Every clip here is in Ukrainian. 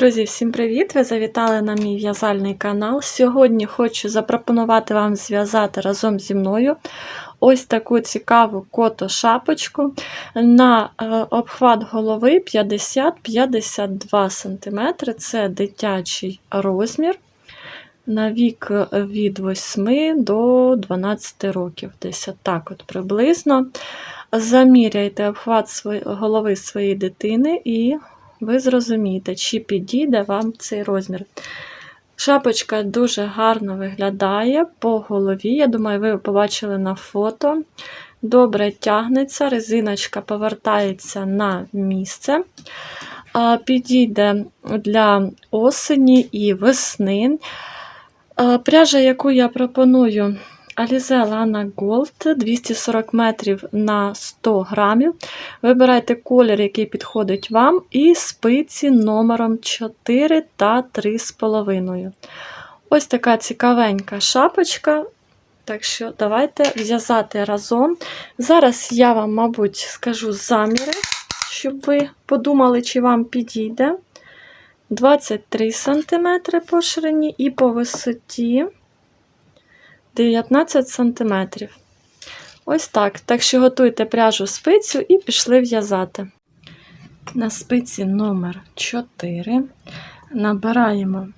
Друзі, всім привіт! Ви завітали на мій в'язальний канал. Сьогодні хочу запропонувати вам зв'язати разом зі мною ось таку цікаву кото-шапочку на е, обхват голови 50-52 см. Це дитячий розмір на вік від 8 до 12 років, десь так от приблизно. Заміряйте обхват голови своєї дитини і ви зрозумієте, чи підійде вам цей розмір. Шапочка дуже гарно виглядає по голові. Я думаю, ви побачили на фото. Добре тягнеться, резиночка повертається на місце. Підійде для осені і весни. Пряжа, яку я пропоную, Alize Lana Gold 240 метрів на 100 грамів. Вибирайте колір, який підходить вам, і спиці номером 4 та 3,5. Ось така цікавенька шапочка. Так що, давайте в'язати разом. Зараз я вам, мабуть, скажу заміри, щоб ви подумали, чи вам підійде. 23 см по ширині і по висоті. 19 см. Ось так. Так що готуйте пряжу спицю і пішли в'язати. На спиці номер 4 набираємо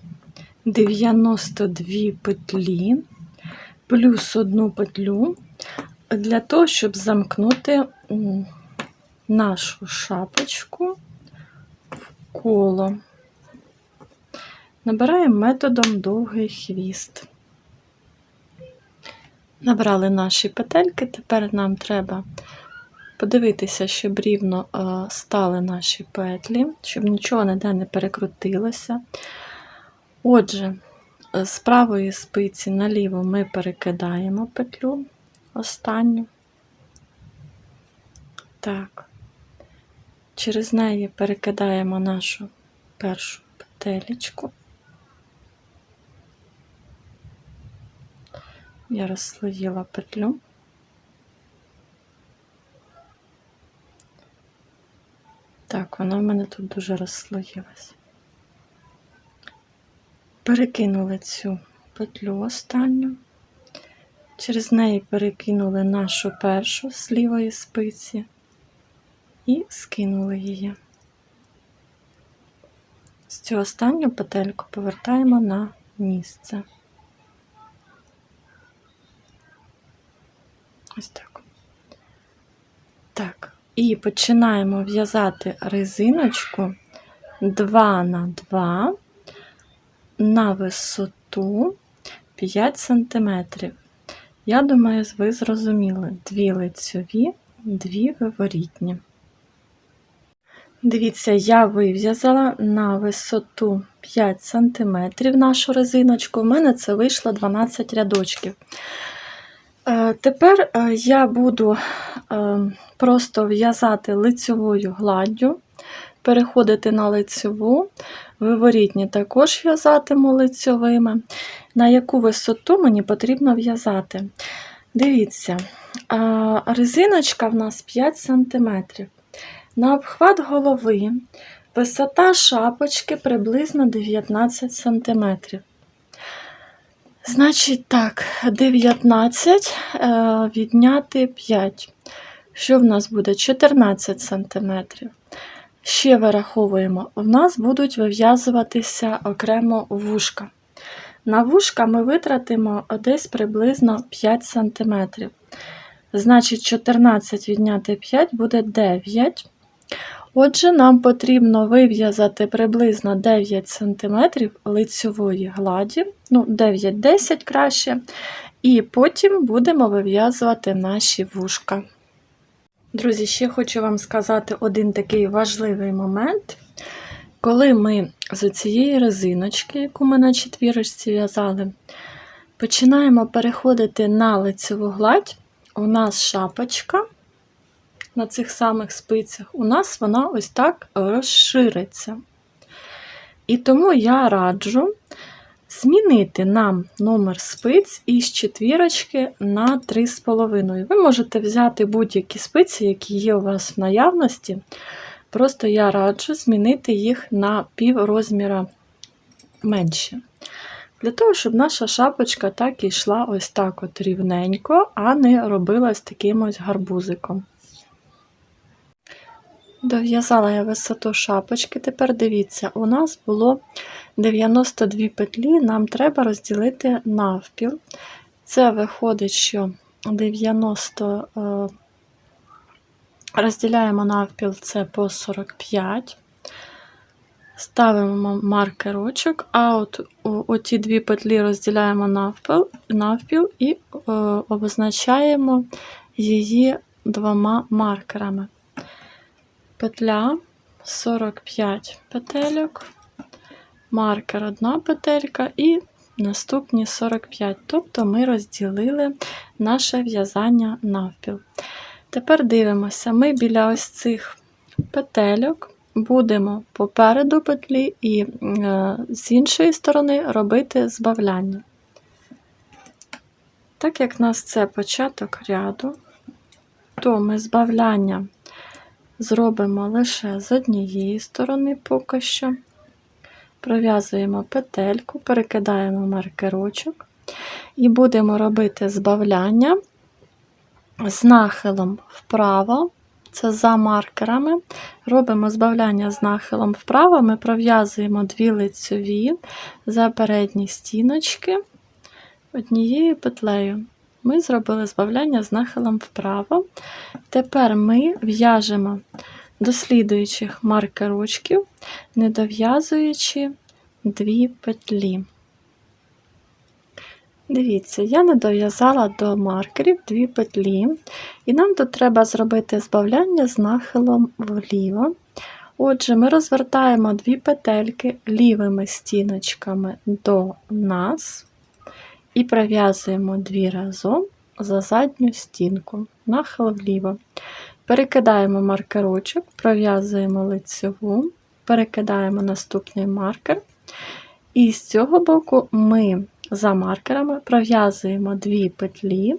92 петлі, плюс одну петлю для того, щоб замкнути нашу шапочку в коло. Набираємо методом довгий хвіст. Набрали наші петельки, тепер нам треба подивитися, щоб рівно е, стали наші петлі, щоб нічого ніде не перекрутилося. Отже, з правої спиці наліво ми перекидаємо петлю останню. Так, через неї перекидаємо нашу першу петелечку. Я розслоїла петлю. Так, вона в мене тут дуже розслоїлась. Перекинули цю петлю останню, через неї перекинули нашу першу з лівої спиці і скинули її. З цю останню петельку повертаємо на місце. Ось так. Так, і починаємо в'язати резиночку 2 на 2 на висоту 5 см. Я думаю, ви зрозуміли дві лицьові, дві виворітні. Дивіться, я вив'язала на висоту 5 см нашу резиночку. У мене це вийшло 12 рядочків. Е, тепер е, я буду е, просто в'язати лицьовою гладдю, переходити на лицьову, виворітні також в'язатиму лицьовими. На яку висоту мені потрібно в'язати. Дивіться, резиночка в нас 5 см. На обхват голови висота шапочки приблизно 19 см. Значить, так, 19 е, відняти 5. Що в нас буде? 14 см. Ще вираховуємо, в нас будуть вив'язуватися окремо вушка. На вушка ми витратимо десь приблизно 5 см. Значить, 14 відняти 5 буде 9. Отже, нам потрібно вив'язати приблизно 9 см лицьової гладі, ну, 9-10 краще, і потім будемо вив'язувати наші вушка. Друзі, ще хочу вам сказати один такий важливий момент. Коли ми з цієї резиночки, яку ми на четвірочці в'язали, починаємо переходити на лицеву гладь, у нас шапочка на цих самих спицях, у нас вона ось так розшириться. І тому я раджу змінити нам номер спиць із четвірочки на 3,5. Ви можете взяти будь-які спиці, які є у вас в наявності. Просто я раджу змінити їх на пів розміра менше. Для того, щоб наша шапочка так і йшла ось так от рівненько, а не робилась таким ось гарбузиком. Дов'язала я висоту шапочки. Тепер дивіться, у нас було 92 петлі, нам треба розділити навпіл. Це виходить, що 90 е, розділяємо навпіл це по 45. Ставимо маркерочок, а от оті дві петлі розділяємо навпіл, навпіл і е, обозначаємо її двома маркерами. Петля 45 петельок, маркер одна петелька і наступні 45. Тобто ми розділили наше в'язання навпіл. Тепер дивимося, ми біля ось цих петельок будемо попереду петлі і е, з іншої сторони робити збавляння. Так як у нас це початок ряду, то ми збавляння зробимо лише з однієї сторони поки що. Пров'язуємо петельку, перекидаємо маркерочок і будемо робити збавляння з нахилом вправо, це за маркерами. Робимо збавляння з нахилом вправо, ми пров'язуємо дві лицьові за передні стіночки однією петлею. Ми зробили збавляння з нахилом вправо. Тепер ми в'яжемо до слідуючих маркерочків, не дов'язуючи дві петлі. Дивіться, я не дов'язала до маркерів дві петлі, і нам тут треба зробити збавляння з нахилом вліво. Отже, ми розвертаємо дві петельки лівими стіночками до нас і пров'язуємо дві разом за задню стінку, нахил вліво. Перекидаємо маркерочок, пров'язуємо лицеву, перекидаємо наступний маркер. І з цього боку ми за маркерами пров'язуємо дві петлі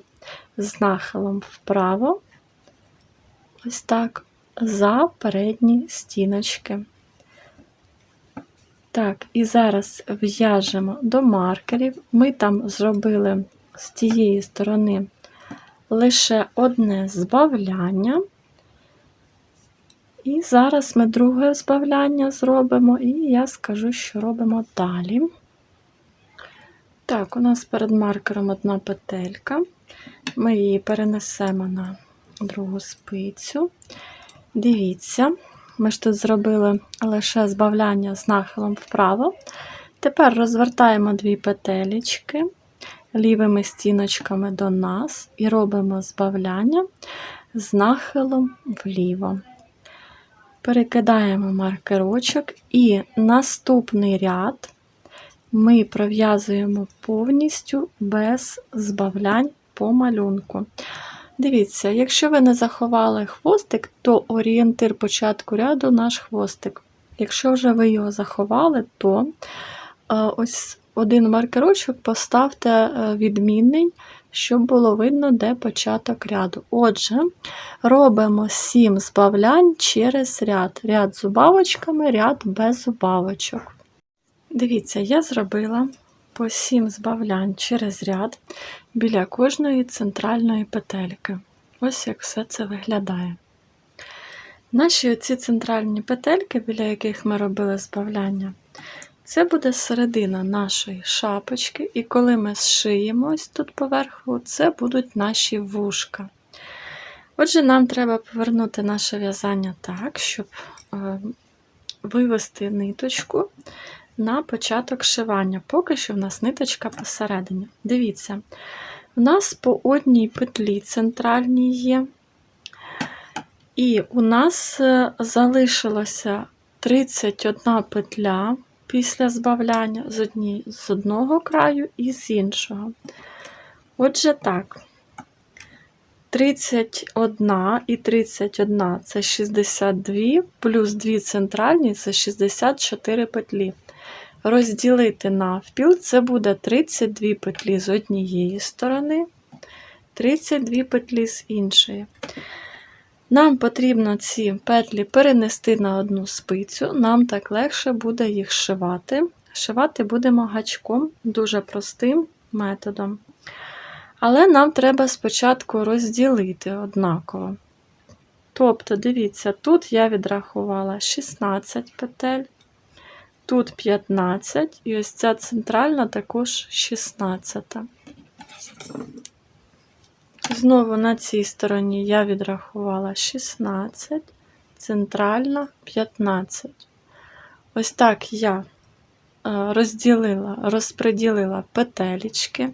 з нахилом вправо, ось так, за передні стіночки. Так, і зараз в'яжемо до маркерів. Ми там зробили з тієї сторони лише одне збавляння. І зараз ми друге збавляння зробимо, і я скажу, що робимо далі. Так, у нас перед маркером одна петелька. Ми її перенесемо на другу спицю. Дивіться, ми ж тут зробили лише збавляння з нахилом вправо. Тепер розвертаємо дві петелечки лівими стіночками до нас і робимо збавляння з нахилом вліво. Перекидаємо маркерочок, і наступний ряд ми пров'язуємо повністю без збавлянь по малюнку. Дивіться, якщо ви не заховали хвостик, то орієнтир початку ряду наш хвостик. Якщо вже ви його заховали, то е, ось один маркерочок поставте е, відмінний, щоб було видно, де початок ряду. Отже, робимо 7 збавлянь через ряд. Ряд з убавочками, ряд без зубавочок. Дивіться, я зробила по 7 збавлянь через ряд біля кожної центральної петельки. Ось як все це виглядає. Наші оці центральні петельки, біля яких ми робили збавляння, це буде середина нашої шапочки, і коли ми зшиємо тут поверху, це будуть наші вушка. Отже, нам треба повернути наше в'язання так, щоб е, вивести ниточку на початок шивання. Поки що в нас ниточка посередині. Дивіться, у нас по одній петлі центральній є, і у нас е, залишилося 31 петля після збавляння з, одні, з одного краю і з іншого. Отже, так, 31 і 31 це 62, плюс 2 центральні це 64 петлі. Розділити навпіл, це буде 32 петлі з однієї сторони, 32 петлі з іншої. Нам потрібно ці петлі перенести на одну спицю, нам так легше буде їх шивати. Шивати будемо гачком, дуже простим методом. Але нам треба спочатку розділити однаково. Тобто, дивіться, тут я відрахувала 16 петель, тут 15, і ось ця центральна також 16. Знову на цій стороні я відрахувала 16, центральна 15. Ось так я е, розділила, розподілила петелечки.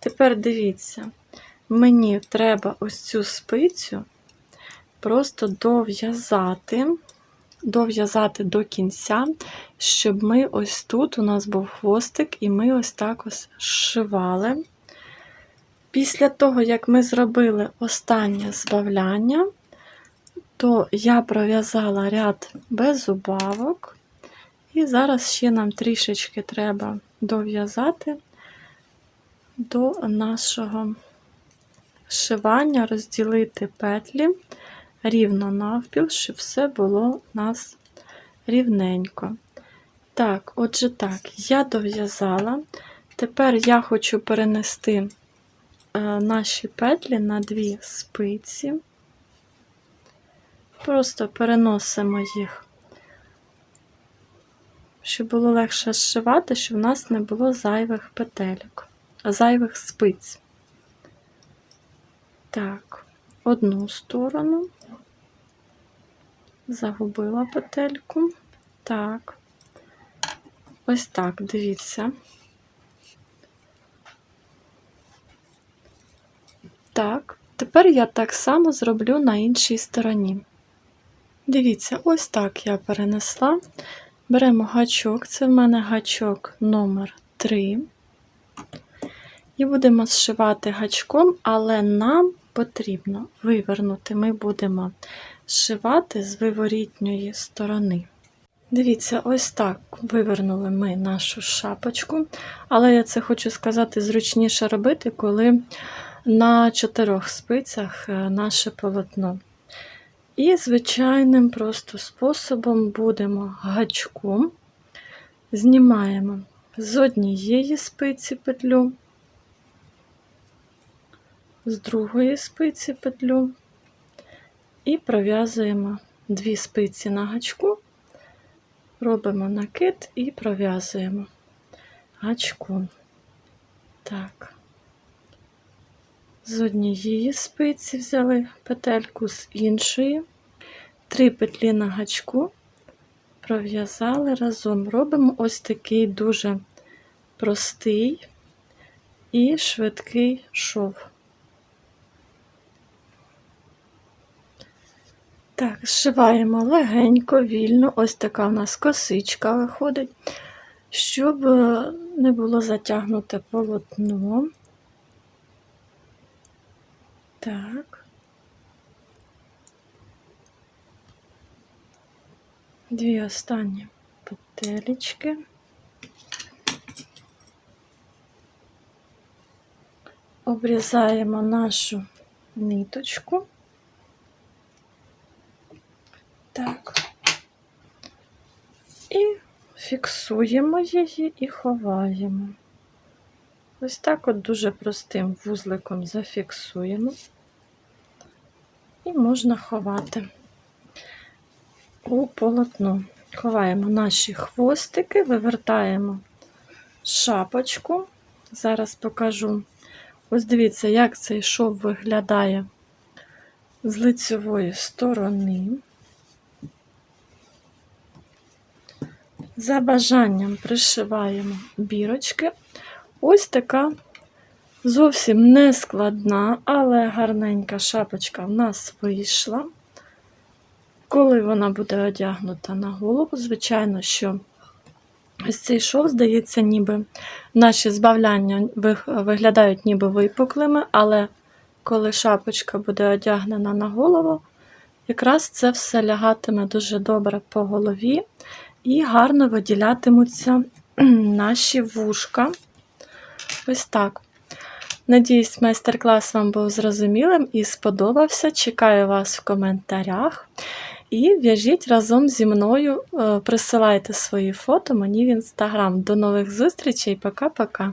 Тепер дивіться, мені треба ось цю спицю просто дов'язати, дов'язати до кінця, щоб ми ось тут у нас був хвостик, і ми ось так ось зшивали. Після того, як ми зробили останнє збавляння, то я пров'язала ряд без убавок, і зараз ще нам трішечки треба дов'язати до нашого шивання, розділити петлі рівно навпіл, щоб все було у нас рівненько. Так, отже, так, я дов'язала. Тепер я хочу перенести е, наші петлі на дві спиці. Просто переносимо їх, щоб було легше зшивати, щоб в нас не було зайвих петельок, зайвих спиць. Так, одну сторону, загубила петельку. Так, ось так, дивіться. Так, тепер я так само зроблю на іншій стороні. Дивіться, ось так я перенесла. Беремо гачок, це в мене гачок номер 3. І будемо зшивати гачком, але нам потрібно вивернути. Ми будемо зшивати з виворітньої сторони. Дивіться, ось так вивернули ми нашу шапочку, але я це хочу сказати, зручніше робити, коли на чотирьох спицях е, наше полотно. І звичайним просто способом будемо гачком, знімаємо з однієї спиці петлю, з другої спиці петлю і пров'язуємо дві спиці на гачку, робимо накид і пров'язуємо гачком. Так. З однієї спиці взяли петельку з іншої, три петлі на гачку, пров'язали разом. Робимо ось такий дуже простий і швидкий шов. Так, зшиваємо легенько, вільно, ось така у нас косичка виходить, щоб е, не було затягнуте полотно. Так. Дві останні петелечки. Обрізаємо нашу ниточку. Так. І фіксуємо її і ховаємо. Ось так от дуже простим вузликом зафіксуємо і можна ховати у полотно. Ховаємо наші хвостики, вивертаємо шапочку. Зараз покажу. Ось дивіться, як цей шов виглядає з лицевої сторони. За бажанням пришиваємо бірочки. Ось така зовсім не складна, але гарненька шапочка в нас вийшла. Коли вона буде одягнута на голову, звичайно, що ось цей шов, здається, ніби наші збавляння виглядають ніби випуклими, але коли шапочка буде одягнена на голову, якраз це все лягатиме дуже добре по голові і гарно виділятимуться наші вушка. Ось так. Надіюсь, майстер-клас вам був зрозумілим і сподобався. Чекаю вас в коментарях. І в'яжіть разом зі мною, е, присилайте свої фото мені в інстаграм. До нових зустрічей, пока-пока!